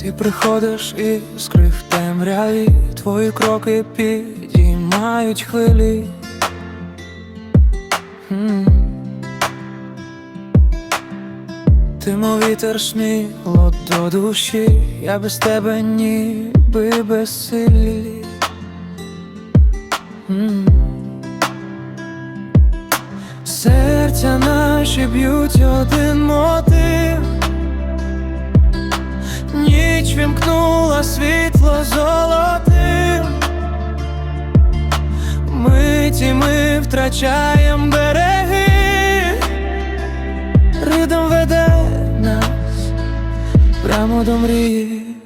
Ти приходиш і скрив темряві, твої кроки підіймають хвилі. М. Ти мов вітер сміло до душі, я без тебе ніби безсилі. М. Серця наші б'ють один мотив. Ніч вімкнула світло золотим. Миті ми втрачаєм береги, ридом веде нас прямо до мрії.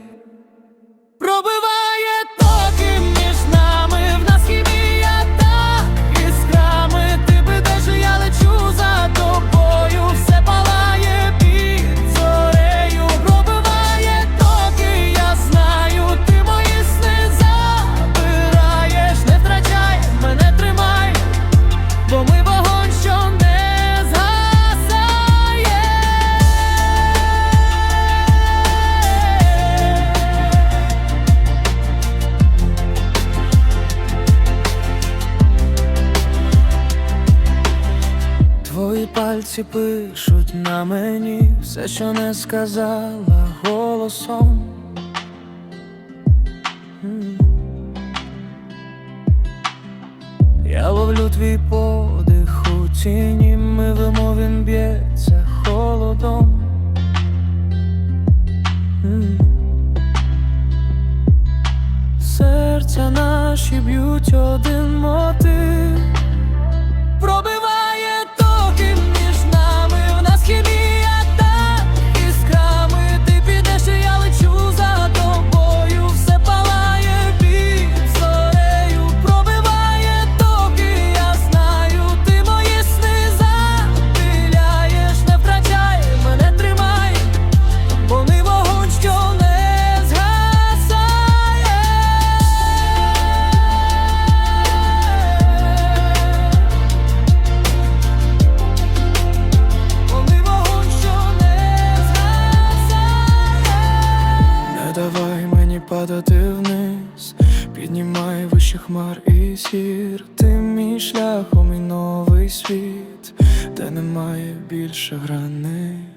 Пальці пишуть на мені все, що не сказала голосом. Я ловлю твій подих у тіні, ми вимов він б'ється холодом. Серця наші б'ють один мотив. Давай мені падати вниз, піднімай вище хмар і сір. Ти мій шляхом і новий світ, де немає більше границь.